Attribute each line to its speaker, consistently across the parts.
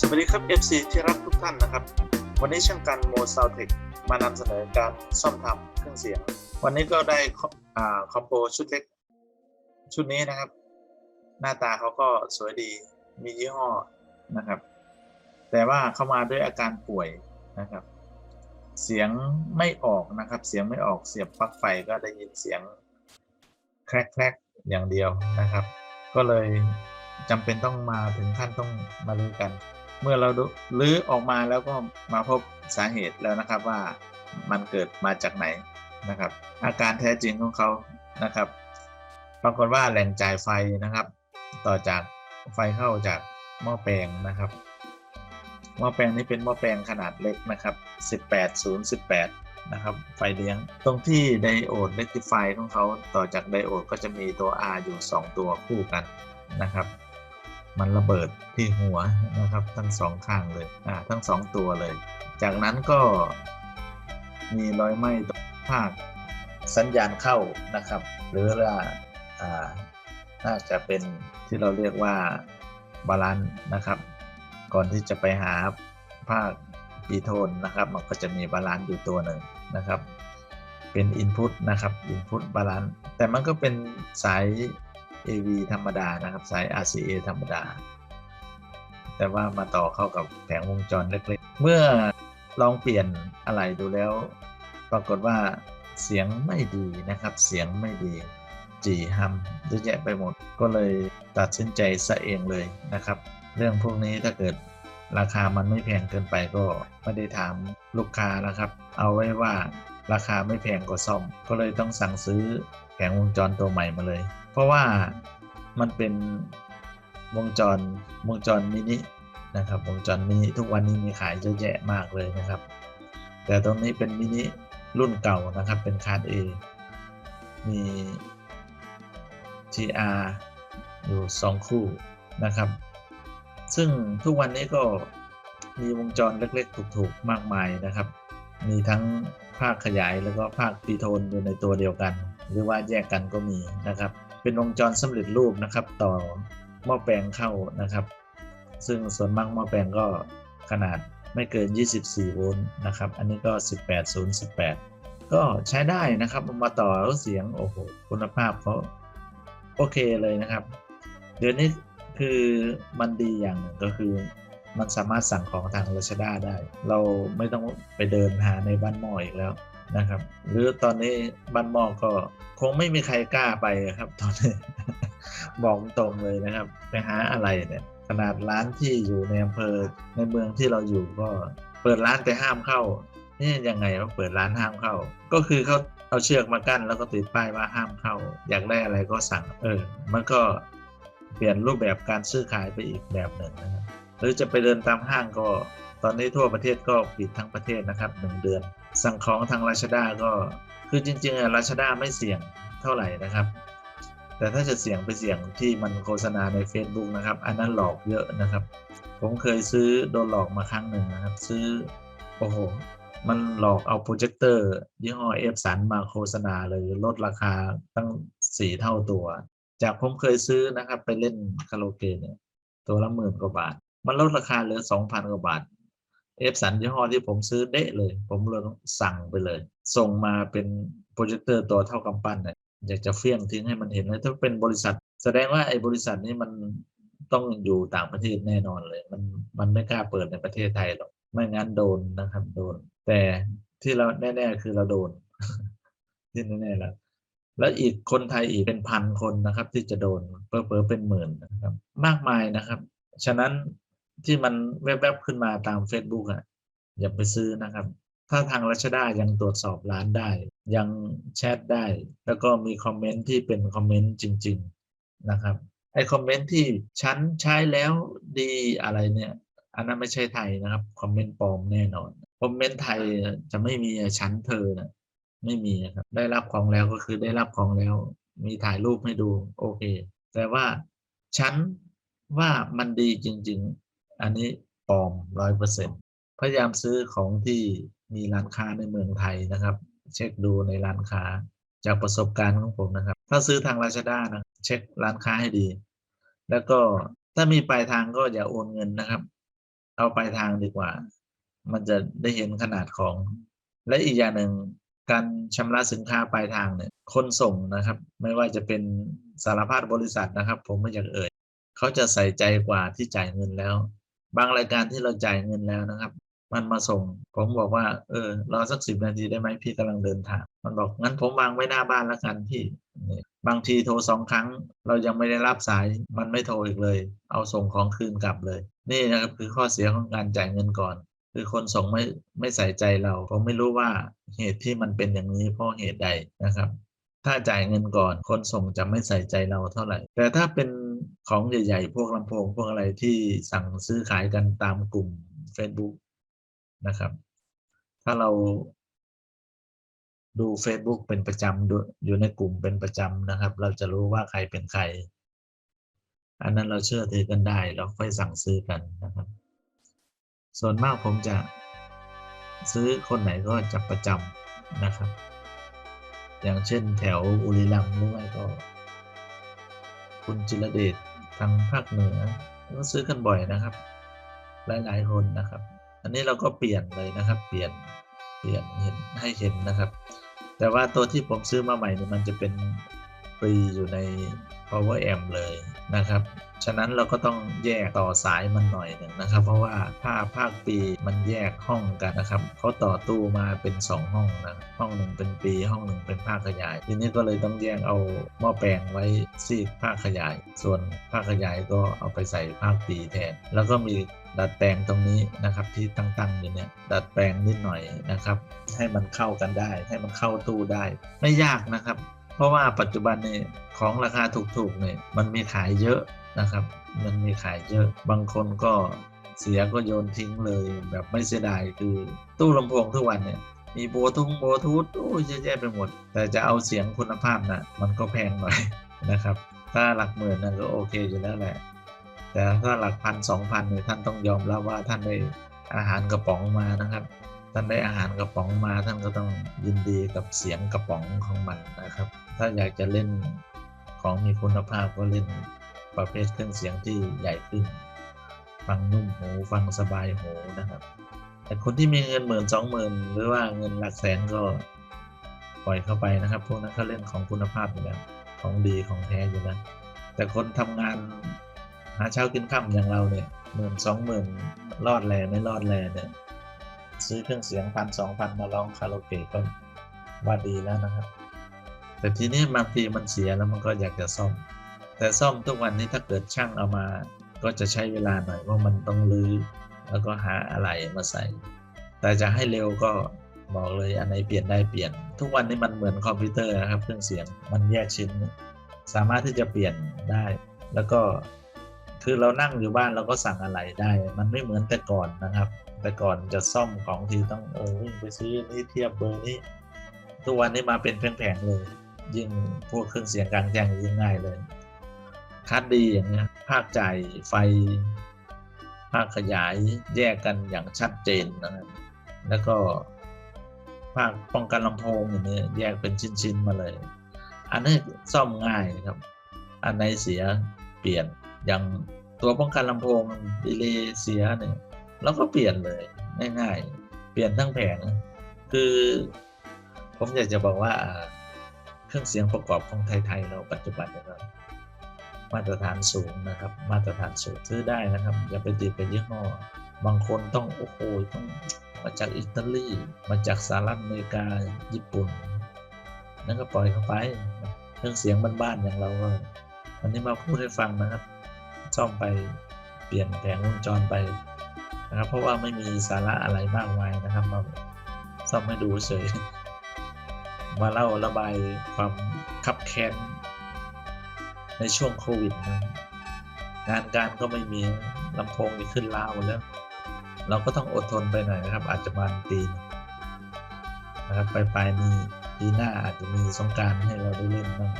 Speaker 1: สวัสดีครับ FC ที่รักทุกท่านนะครับ วันนี้ช่างกันโมซาวเทคมานำเสนอการซ่อมทำเครื่องเสียง วันนี้ก็ได้คออ่าคอมโบชุดเล็กชุดนี้นะครับ หน้าตาเขาก็สวยดีมียี่ห้อนะครับ แต่ว่าเข้ามาด้วยอาการป่วยนะครับ เสียงไม่ออกนะครับ เสียงไม่ออกเสียบปลั๊กไฟก็ได้ยินเสียงแครกแครกๆอย่างเดียวนะครับ ก็เลยจำเป็นต้องมาถึงขั้นต้องมาลือกัน เมื่อเราดูลื้อออกมาแล้วก็มาพบสาเหตุแล้วนะครับว่ามันเกิดมาจากไหนนะครับ อาการแท้จริงของเขานะครับ ปรากฏว่าแหล่งจ่ายไฟนะครับ ต่อจากไฟเข้าจากหม้อแปลงนะครับหม้อแปลงนี้เป็นหม้อแปลงขนาดเล็กนะครับ 18018 นะครับ ไฟเลี้ยง ตรงที่ไดโอดเ e ติฟายของเขาต่อจากไดโอดก็จะมีตัว R อยู่ 2 ตัวคู่กันนะครับ มันระเบิดที่หัวนะครับ ทั้งสองข้างเลยอ่าทั้งสองตัวเลย จากนั้นก็มีรอยไหม้ตรงภาคสัญญาณเข้านะครับ หรือว่าอ่าน่าจะเป็นที่เราเรียกว่าบาลานซ์นะครับ ก่อนที่จะไปหาภาคปีโทนนะครับ มันก็จะมีบาลานซ์อยู่ตัวหนึ่งนะครับ เป็น Input นะครับ Input บาลานซ์แต่มันก็เป็นสาย AV ธรรมดานะครับสาย RCA ธรรมดา แต่ว่ามาต่อเข้ากับแผงวงจรเล็กๆ เมื่อลองเปลี่ยนอะไรดูแล้ว ปรากฏว่าเสียงไม่ดีนะครับ เสียงไม่ดีจีฮัมเยอะแยะไปหมดก็เลยตัดสินใจซะเองเลยนะครับ เรื่องพวกนี้ถ้าเกิดราคามันไม่แพงเกินไปก็ไม่ได้ถามลูกค้านะครับ เอาไว้ว่าราคาไม่แพงกว่าซ่อม ก็เลยต้องสั่งซื้อแผงวงจรตัวใหม่มาเลย เพราะว่ามันเป็นวงจรวงจรมินินะครับวงจรมินิทุกวันนี้มีขายเยอะแยะมากเลยนะครับ แต่ตรงนี้เป็นมินิรุ่นเก่านะครับเป็นคาร์ด A มี TR อยู่ 2 คู่นะครับ ซึ่งทุกวันนี้ก็มีวงจรเล็กๆ ถูกๆ มากมายนะครับ มีทั้งภาคขยายแล้วก็ภาคปีโทนอยู่ในตัวเดียวกัน หรือว่าแยกกันก็มีนะครับ เป็นวงจรสำเร็จรูปนะครับ ต่อหม้อแปลงเข้านะครับ ซึ่งส่วนมากหม้อแปลงก็ขนาดไม่เกิน 24 โวลต์นะครับ อันนี้ก็ 18018 ก็ใช้ได้นะครับเอามาต่อแล้วเสียงโอ้โหคุณภาพเขาโอเคเลยนะครับ เดี๋ยวนี้คือมันดีอย่างหนึ่งก็คือมันสามารถสั่งของทาง Lazada ได้ เราไม่ต้องไปเดินหาในบ้านหมออีกแล้ว นะครับ หรือตอนนี้บ้านหม้อก็คงไม่มีใครกล้าไปครับ ตอนนี้บอกตรงเลยนะครับ ไปหาอะไรเนี่ยขนาดร้านที่อยู่ในอำเภอในเมืองที่เราอยู่ก็เปิดร้านแต่ห้ามเข้านี่ยังไงว่าเปิดร้านห้ามเข้า ก็คือเขาเอาเชือกมากั้นแล้วก็ติดป้ายว่าห้ามเข้า อยากได้อะไรก็สั่งเออ มันก็เปลี่ยนรูปแบบการซื้อขายไปอีกแบบหนึ่งนะครับหรือจะไปเดินตามห้างก็ตอนนี้ทั่วประเทศก็ปิดทั้งประเทศนะครับหนึ่งเดือน สั่งของทางราชดาก็คือจริงๆอะราชดาไม่เสี่ยงเท่าไหร่นะครับ แต่ถ้าจะเสี่ยงไปเสี่ยงที่มันโฆษณาใน Facebook นะครับ อันนั้นหลอกเยอะนะครับ ผมเคยซื้อโดนหลอกมาครั้งหนึ่งนะครับ ซื้อโอ้โหมันหลอกเอาโปรเจคเตอร์ยี่ห้อเอฟสันมาโฆษณาเลยลดราคาตั้งสี่เท่าตัว จากผมเคยซื้อนะครับ ไปเล่นคาราโอเกะเนี่ยตัวละหมื่นกว่าบาท มันลดราคาเหลือสองพันกว่าบาท เอฟสันยี่ห้อที่ผมซื้อเดะเลย ผมเลยสั่งไปเลย ส่งมาเป็นโปรเจคเตอร์ตัวเท่ากำปั้นเนี่ยอยากจะเฟี้ยงทิ้งให้มันเห็นเลยถ้าเป็นบริษัท แสดงว่าไอ้บริษัทนี้มันต้องอยู่ต่างประเทศแน่นอนเลย มันมันไม่กล้าเปิดในประเทศไทยหรอกไม่งั้นโดนนะครับโดน แต่ที่เราแน่ ๆ คือเราโดน ที่แน่ๆแล้วแล้วอีกคนไทยอีกเป็นพันคนนะครับ ที่จะโดนเพิ่มเป็นหมื่นนะครับ มากมายนะครับ ฉะนั้น ที่มันแวบๆขึ้นมาตาม Facebook อะอย่าไปซื้อนะครับ ถ้าทางรัชดายังตรวจสอบร้านได้ ยังแชทได้ แล้วก็มีคอมเมนต์ที่เป็นคอมเมนต์จริง ๆนะครับไอคอมเมนต์ที่ฉันใช้แล้วดีอะไรเนี่ย อันนั้นไม่ใช่ไทยนะครับคอมเมนต์ปลอมแน่นอนคอมเมนต์ไทยจะไม่มีฉันเธอนะไม่มีนะครับ ได้รับของแล้วก็คือได้รับของแล้ว มีถ่ายรูปให้ดูโอเค แต่ว่าฉันว่ามันดีจริงๆ อันนี้ปลอมร้อยเปอร์เซ็นพยายามซื้อของที่มีร้านค้าในเมืองไทยนะครับ เช็คดูในร้านค้าจากประสบการณ์ของผมนะครับ ถ้าซื้อทางราชด้านะเช็คร้านค้าให้ดี แล้วก็ถ้ามีปลายทางก็อย่าโอนเงินนะครับ เอาปลายทางดีกว่า มันจะได้เห็นขนาดของ และอีกอย่างหนึ่งการชำระสินค้าปลายทางเนี่ย คนส่งนะครับ ไม่ว่าจะเป็นสารพัดบริษัทนะครับ ผมไม่อยากเอ่ยเขาจะใส่ใจกว่าที่จ่ายเงินแล้ว บางรายการที่เราจ่ายเงินแล้วนะครับ มันมาส่ง ผมบอกว่า เออรอสักสิบนาทีได้ไหมพี่กำลังเดินทาง มันบอกงั้นผมวางไว้หน้าบ้านแล้วกันพี่นี่บางทีโทรสองครั้ง เรายังไม่ได้รับสายมันไม่โทรอีกเลย เอาส่งของคืนกลับเลย นี่นะครับคือข้อเสียของการจ่ายเงินก่อน คือคนส่งไม่ไม่ใส่ใจเราผมไม่รู้ว่าเหตุที่มันเป็นอย่างนี้เพราะเหตุใดนะครับ ถ้าจ่ายเงินก่อน คนส่งจะไม่ใส่ใจเราเท่าไหร่ แต่ถ้าเป็น ของใหญ่ๆ พวกลำโพง พวกอะไรที่สั่งซื้อขายกันตามกลุ่ม Facebook นะครับ ถ้าเราดู Facebook เป็นประจำอยู่ในกลุ่มเป็นประจำนะครับ เราจะรู้ว่าใครเป็นใคร อันนั้นเราเชื่อถือกันได้ เราค่อยสั่งซื้อกันนะครับ ส่วนมากผมจะซื้อคนไหนก็จะประจำนะครับ อย่างเช่นแถวอุรีรัมหรือไม่ก็ คุณจิรเดชทางภาคเหนือก็ซื้อกันบ่อยนะครับ หลายๆคนนะครับ อันนี้เราก็เปลี่ยนเลยนะครับ เปลี่ยนเปลี่ยนเห็นให้เห็นนะครับ แต่ว่าตัวที่ผมซื้อมาใหม่เนี่ยมันจะเป็นฟรีอยู่ใน power amp เลยนะครับ ฉะนั้นเราก็ต้องแยกต่อสายมันหน่อยหนึ่งนะครับ เพราะว่าถ้าภาคปีมันแยกห้องกันนะครับเขาต่อตู้มาเป็น 2 ห้องนะห้องหนึ่งเป็นปีห้องหนึ่งเป็นภาคขยาย ทีนี้ก็เลยต้องแยกเอาหม้อแปลงไว้ซีกภาคขยาย ส่วนภาคขยายก็เอาไปใส่ภาคปีแทน แล้วก็มีดัดแปลงตรงนี้นะครับที่ตั้งๆอยู่เนี่ยดัดแปลงนิดหน่อยนะครับ ให้มันเข้ากันได้ ให้มันเข้าตู้ได้ ไม่ยากนะครับ เพราะว่าปัจจุบันเนี่ยของราคาถูกๆเนี่ยมันมีขายเยอะ นะครับ มันมีขายเยอะบางคนก็เสียก็โยนทิ้งเลยแบบไม่เสียดายคือ ตู้ลำโพงทุกวันเนี่ยมีโบทุงโบทูธโอ้ยเยอะแยะไปหมด แต่จะเอาเสียงคุณภาพนะมันก็แพงหน่อยนะครับ ถ้าหลักหมื่นนะก็โอเคอยู่แล้วแหละ แต่ถ้าหลักพันสองพันเนี่ยท่านต้องยอมรับว่าท่านได้อาหารกระป๋องมานะครับ ท่านได้อาหารกระป๋องมา ท่านก็ต้องยินดีกับเสียงกระป๋องของมันนะครับ ถ้าอยากจะเล่นของมีคุณภาพก็เล่น ประเภทเครื่องเสียงที่ใหญ่ขึ้น ฟังนุ่มหูฟังสบายหูนะครับ แต่คนที่มีเงินหมื่นสองหมื่นหรือว่าเงินหลักแสนก็ปล่อยเข้าไปนะครับ พวกนั้นเขาเล่นของคุณภาพอยู่แล้วของดีของแท้อยู่แล้วแต่คนทำงานหาเช้ากินค่ำอย่างเราเนี่ยหมื่นสองหมื่นรอดแลไม่รอดแลเนี่ยซื้อเครื่องเสียงพันสองพันมาร้องคาราโอเกะก็ว่าดีแล้วนะครับ แต่ทีนี้บางทีมันเสียแล้วมันก็อยากจะซ่อม แต่ซ่อมทุกวันนี้ถ้าเกิดช่างเอามา ก็จะใช้เวลาหน่อยว่ามันต้องรื้อแล้วก็หาอะไรมาใส่ แต่จะให้เร็วก็บอกเลยอันไหนเปลี่ยนได้เปลี่ยน ทุกวันนี้มันเหมือนคอมพิวเตอร์นะครับเครื่องเสียงมันแยกชิ้น สามารถที่จะเปลี่ยนได้ แล้วก็คือเรานั่งอยู่บ้านเราก็สั่งอะไรได้ มันไม่เหมือนแต่ก่อนนะครับ แต่ก่อนจะซ่อมของทีต้องเออวิ่งไปซื้อนี่เทียบเบอร์นี้ทุกวันนี้มาเป็นแผงๆเลย ยิ่งพวกเครื่องเสียงกลางแจ้งยิ่งง่ายเลย คัดดีอย่างเงี้ยภาคจ่ายไฟ ภาคขยายแยกกันอย่างชัดเจนนะครับแล้วก็ภาคป้องกันลำโพงอย่างเนี้ยแยกเป็นชิ้นๆมาเลย อันนี้ซ่อมง่ายครับ อันไหนเสียเปลี่ยนอย่างตัวป้องกันลำโพงดีเลย์เสียเนี่ยเราก็เปลี่ยนเลยง่ายๆ เปลี่ยนทั้งแผง คือผมอยากจะบอกว่าเครื่องเสียงประกอบของไทย ๆ เราปัจจุบันนะครับ มาตรฐานสูงนะครับ มาตรฐานสูงซื้อได้นะครับ อย่าไปติดกับยี่ห้อ บางคนต้องโอ้โหต้องมาจากอิตาลีมาจากสหรัฐอเมริกาญี่ปุ่นนั่นก็ปล่อยเข้าไปเครื่องเสียงบ้านๆอย่างเราก็วันนี้มาพูดให้ฟังนะครับซ่อมไปเปลี่ยนแผงวงจรไปนะครับ เพราะว่าไม่มีสาระอะไรมากมายนะครับมาซ่อมให้ดูเฉยมาเล่าระบายความคับแค้น ในช่วงโควิดนะงานการก็ไม่มีลำโพงนี่ขึ้นลาวแล้ว เราก็ต้องอดทนไปหน่อยนะครับ อาจจะมาปีนะครับไปปลายนี้ปีหน้าอาจจะมีสงการให้เราได้เล่นบ้าง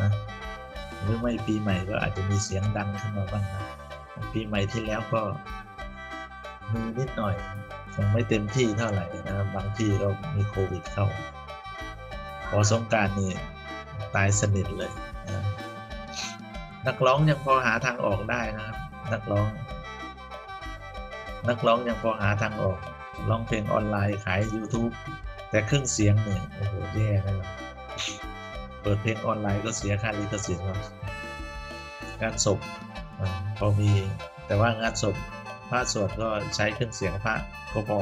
Speaker 1: นะหรือไม่ปีใหม่ก็อาจจะมีเสียงดังขึ้นมาบ้างนะปีใหม่ที่แล้วก็มีนิดหน่อยยังไม่เต็มที่เท่าไหร่นะบางที่ก็มีโควิดเข้า พอสงการนี่ตายสนิทเลย นักร้องยังพอหาทางออกได้นะครับ นักร้อง นักร้องยังพอหาทางออกร้องเพลงออนไลน์ขาย YouTube แต่เครื่องเสียงเนี่ยโอ้โหแย่นะครับเปิดเพลงออนไลน์ก็เสียค่าลิขสิทธิ์ครับงานศพพอมีแต่ว่างานศพพระสวดก็ใช้เครื่องเสียงพระก็พอ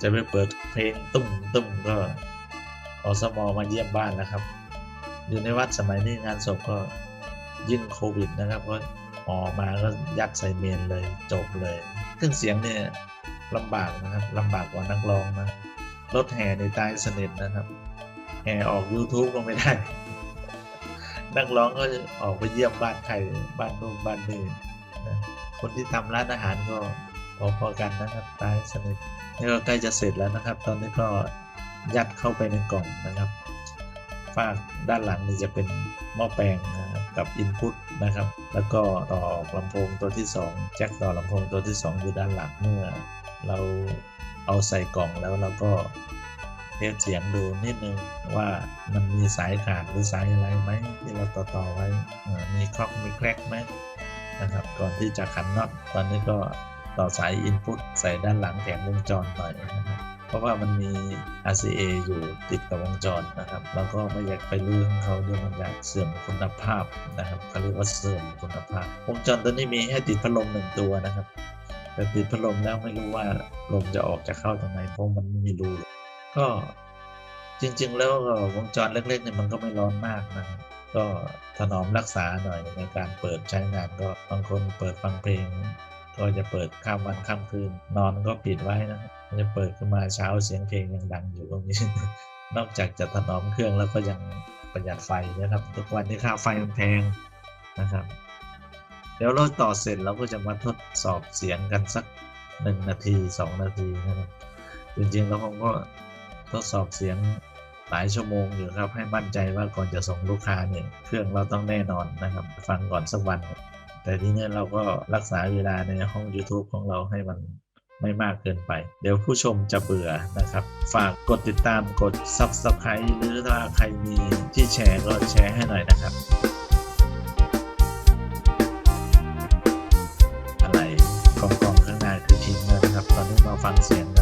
Speaker 1: จะไปเปิดเพลงตุ้มตุ้มก็อสมมาเยี่ยมบ้านนะครับ อยู่ในวัดสมัยนี้งานศพก็ ยิ่งโควิดนะครับก็ออกมาก็ยัดใส่เมนเลยจบเลยเครื่องเสียงเนี่ยลำบากนะครับลำบากกว่านักร้องนะรถแห่ในตายสนิทนะครับ แห่ออก YouTube ก็ไม่ได้ นักร้องก็ออกไปเยี่ยมบ้านใครบ้านนู่นบ้านนี่นะคนที่ทำร้านอาหารก็พอๆกันนะครับตายสนิทนี่ก็ใกล้จะเสร็จแล้วนะครับ ตอนนี้ก็ยัดเข้าไปในกล่องนะครับฝากด้านหลังนี่จะเป็นหม้อแปลงนะครับ กับอินพุตนะครับ แล้วก็ต่อลำโพงตัวที่ 2 แจ็คต่อลำโพงตัวที่ 2 อยู่ด้านหลังเมื่อ เราเอาใส่กล่องแล้วเราก็เทสเสียงดูนิดนึงว่ามันมีสายขาดหรือสายอะไรไหมที่เราต่อต่อไว้มีคล็อกมีแครกไหมนะครับก่อนที่จะขันน็อตตอนนี้ก็ต่อสายอินพุตใส่ด้านหลังแผงวงจรหน่อยนะครับ เพราะว่ามันมี RCA อยู่ติดกับวงจรนะครับแล้วก็ไม่อยากไปลื้อของเขาเดี๋ยวมันจะเสื่อมคุณภาพนะครับเขาเรียกว่าเสื่อมคุณภาพ วงจรตัวนี้มีให้ติดพัดลมหนึ่งตัวนะครับแต่ติดพัดลมแล้วไม่รู้ว่าลมจะออกจะเข้าตรงไหนเพราะมันไม่มีรูก็จริง ๆ แล้ววงจรเล็กๆเนี่ยมันก็ไม่ร้อนมากนะครับก็ถนอมรักษาหน่อยในการเปิดใช้งานก็บางคนเปิดฟังเพลง ก็จะเปิดข้ามวันข้ามคืน นอนก็ปิดไว้นะจะเปิดขึ้นมาเช้าเสียงเพลงยังดังอยู่ตรงนี้ นอกจากจะถนอมเครื่องแล้วก็ยังประหยัดไฟนะครับ ทุกวันนี้ค่าไฟมันแพงนะครับ เดี๋ยวเราต่อเสร็จเราก็จะมาทดสอบเสียงกันสักหนึ่งนาทีสองนาทีนะครับ จริงๆแล้วผมก็ทดสอบเสียงหลายชั่วโมงอยู่ครับให้มั่นใจว่าก่อนจะส่งลูกค้าเนี่ยเครื่องเราต้องแน่นอนนะครับ ฟังก่อนสักวัน แต่ทีนี้เราก็รักษาเวลาในห้อง YouTube ของเราให้มันไม่มากเกินไป เดี๋ยวผู้ชมจะเบื่อนะครับ ฝากกดติดตามกด Subscribe หรือถ้าใครมีที่แชร์ก็แชร์ให้หน่อยนะครับอะไรกองกองข้างหน้าคือทิ้งนะครับ ตอนนี้มาฟังเสียงกัน